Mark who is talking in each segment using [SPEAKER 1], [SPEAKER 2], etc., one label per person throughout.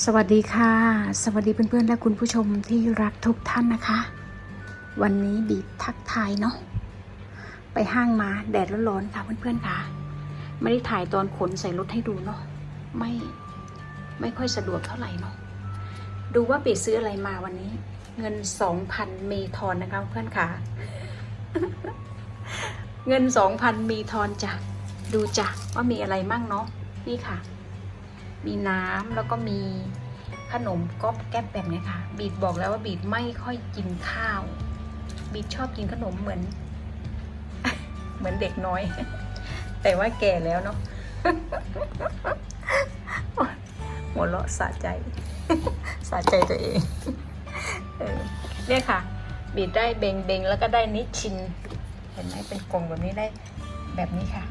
[SPEAKER 1] สวัสดีค่ะ สวัสดีเพื่อนๆ และคุณผู้ชมที่รักทุกท่านนะคะ วันนี้บีบทักทายเนาะไปห้างมาแดดร้อนๆค่ะเพื่อนๆค่ะ ไม่ได้ถ่ายตอนขนใส่รถให้ดูเนาะไม่ไม่ค่อยสะดวกเท่าไหร่เนาะดูว่าบีซื้ออะไรมาวันนี้ เงินสองพันมีทอนนะคะเพื่อนค่ะ เงินสองพันมีทอนจ้ะดูจ้ะว่ามีอะไรมั่งเนาะนี่ค่ะ มีน้ำแล้วก็มีขนมก๊อบแก๊บแบบเนี้ยค่ะ บีดบอกแล้วว่าบีดไม่ค่อยกินข้าว บีดชอบกินขนมเหมือน เหมือนเด็กน้อย แต่ว่าแก่แล้วเนาะหัวเราะสะใจ สะใจตัวเองเนี่ยค่ะ บีดได้เบงเบงแล้วก็ได้นิชชิน เห็นไหมเป็นกลงแบบนี้ได้แบบนี้ค่ะ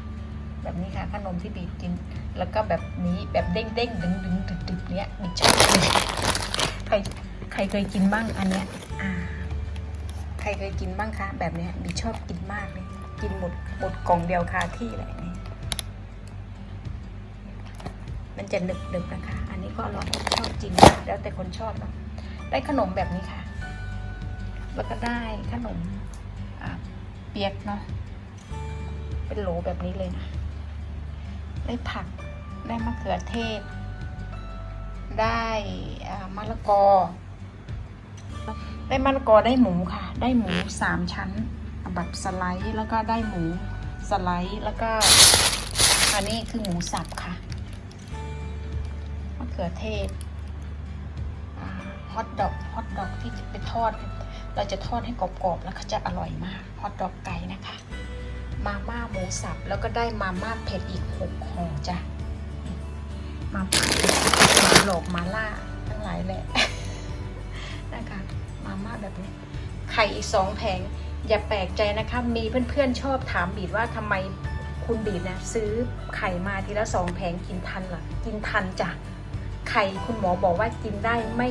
[SPEAKER 1] แบบนี้ค่ะขนมที่บีกิน แล้วก็แบบนี้แบบเด้งเด้งดึงดึงดึกดึกเนี้ยบีชอบเลยใครใครเคยกินบ้างอันเนี้ยอ่าใครเคยกินบ้างคะแบบเนี้ยบีชอบกินมากเลยกินหมดหมดกล่องเดียวคาที่เลยนี่มันจะหนึบหนึบนะคะ อันนี้ก็อร่อยชอบกินแล้วแต่คนชอบเนาะได้ขนมแบบนี้ค่ะ แล้วก็ได้ขนมเปียกเนาะเป็นโหลแบบนี้เลยนะ ได้ผัก ได้มะเขือเทศ ได้มะละกอ ได้มะละกอได้หมูค่ะ ได้หมูสามชั้นแบบสไลด์แล้วก็ได้หมูสไลด์แล้วก็อันนี้คือหมูสับค่ะมะเขือเทศฮอทดอกฮอทดอกที่จะไปทอด เราจะทอดให้กรอบๆแล้วก็จะอร่อยมากฮอทดอกไก่นะคะ มาม่าหมูสับ แล้วก็ได้มาม่าเผ็ดอีกหกห่อจ้ะ มาม่ามาหลอกมาล่าทั้งหลายแหละนะคะมาม่าแบบนี้ ไข่อีกสองแผง อย่าแปลกใจนะคะ มีเพื่อนๆชอบถามบีดว่าทำไมคุณบีดนะซื้อไข่มาทีละสองแผงกินทันล่ะกินทันจ้ะไข่คุณหมอบอกว่ากินได้ไม่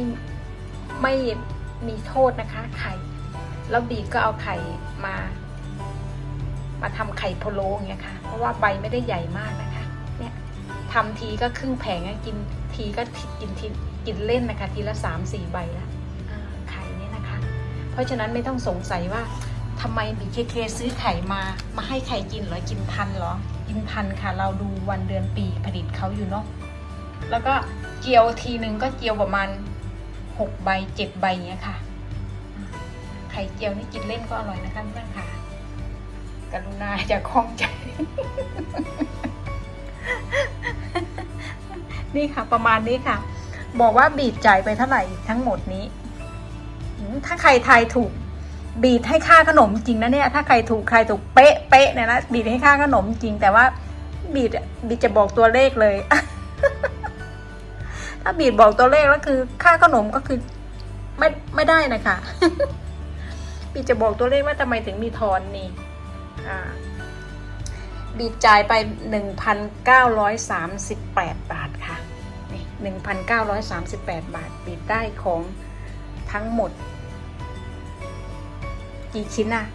[SPEAKER 1] ไม่มีโทษนะคะ ไข่ แล้วบีดก็เอาไข่มา มาทำไข่พะโล้อย่างเงี้ยค่ะ เพราะว่าใบไม่ได้ใหญ่มากนะคะ เนี่ยทำทีก็ครึ่งแผงกินทีก็กินทีกินเล่นนะคะ ทีละสามสี่ใบละไข่เนี่ยนะคะ เพราะฉะนั้นไม่ต้องสงสัยว่าทำไมบีเคเคซื้อไข่มา มาให้ไข่กินหรอ กินทันหรอ กินทันค่ะ เราดูวันเดือนปีผลิตเขาอยู่เนาะ แล้วก็เจียวทีนึงก็เจียวประมาณหกใบเจ็ดใบอย่างเงี้ยค่ะ ไข่เจียวนี่กินเล่นก็อร่อยนะคะเพื่อนค่ะ กรุณาอย่าคล้องใจ นี่ค่ะ ประมาณนี้ค่ะ บอกว่าบีดจ่ายไปเท่าไหร่ทั้งหมดนี้ ถ้าใครทายถูก บีดให้ค่าขนมจริงนะเนี่ย ถ้าใครถูกใครถูกเป๊ะเป๊ะเนี่ยนะบีดให้ค่าขนมจริง แต่ว่าบีดบีดจะบอกตัวเลขเลย ถ้าบีดบอกตัวเลขแล้วคือ ค่าขนมก็คือ ไม่ไม่ได้นะคะบีดจะบอกตัวเลขว่าทำไมถึงมีทอนนี่ บีดจ่ายไป 1,938 บาทค่ะนี่1,938 บาท บีดได้ของทั้งหมด กี่ชิ้นอะ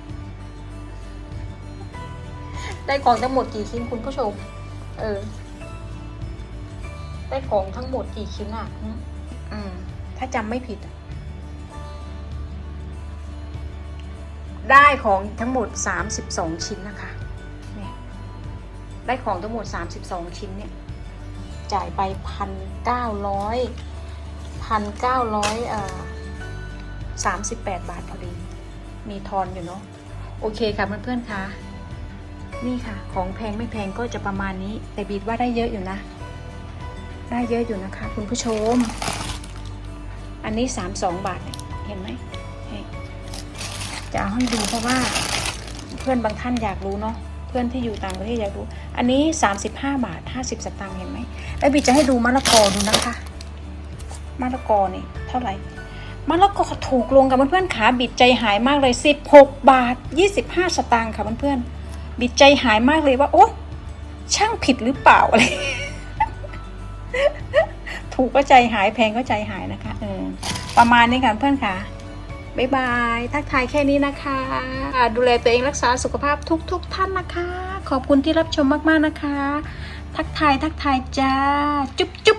[SPEAKER 1] ได้ของทั้งหมดกี่ชิ้นคุณผู้ชม เออ ได้ของทั้งหมดกี่ชิ้นอะอืมอืมถ้าจำไม่ผิดอะ ได้ของทั้งหมด 32 ชิ้นนะคะเนี่ยได้ของทั้งหมด 32 ชิ้นเนี่ยจ่ายไปพันเก้าร้อยพันเก้าร้อยเอ่อสามสิบแปดบาทพอดี มีทอนอยู่เนาะโอเคค่ะเพื่อนๆคะนี่ค่ะ ของแพงไม่แพงก็จะประมาณนี้ แต่บีดว่าได้เยอะอยู่นะ ได้เยอะอยู่นะคะ คุณผู้ชม อันนี้สามสองบาทเห็นไหม จะเอาให้ดูเพราะว่าเพื่อนบางท่านอยากรู้เนาะเพื่อนที่อยู่ต่างประเทศอยากรู้ อันนี้ 35 บาท 50 สตางค์เห็นไหมแล้วบีจะให้ดูมะละกอดูนะคะมะละกอนี่เท่าไหร่มะละกอถูกลงกับเพื่อนๆขาบิดใจหายมากเลย 16 บาท 25 สตางค์ค่ะเพื่อนๆบิดใจหายมากเลยว่าโอ้ช่างผิดหรือเปล่าอะไรถูกก็ใจหายแพงก็ใจหายนะคะเออประมาณนี้ค่ะเพื่อนค่ะ บ๊ายบาย ทักทายแค่นี้นะคะ ดูแลตัวเองรักษาสุขภาพทุกๆทท่านนะคะ ขอบคุณที่รับชมมากๆนะคะ ทักทายทักทายจ้า จุ๊บจุ๊บ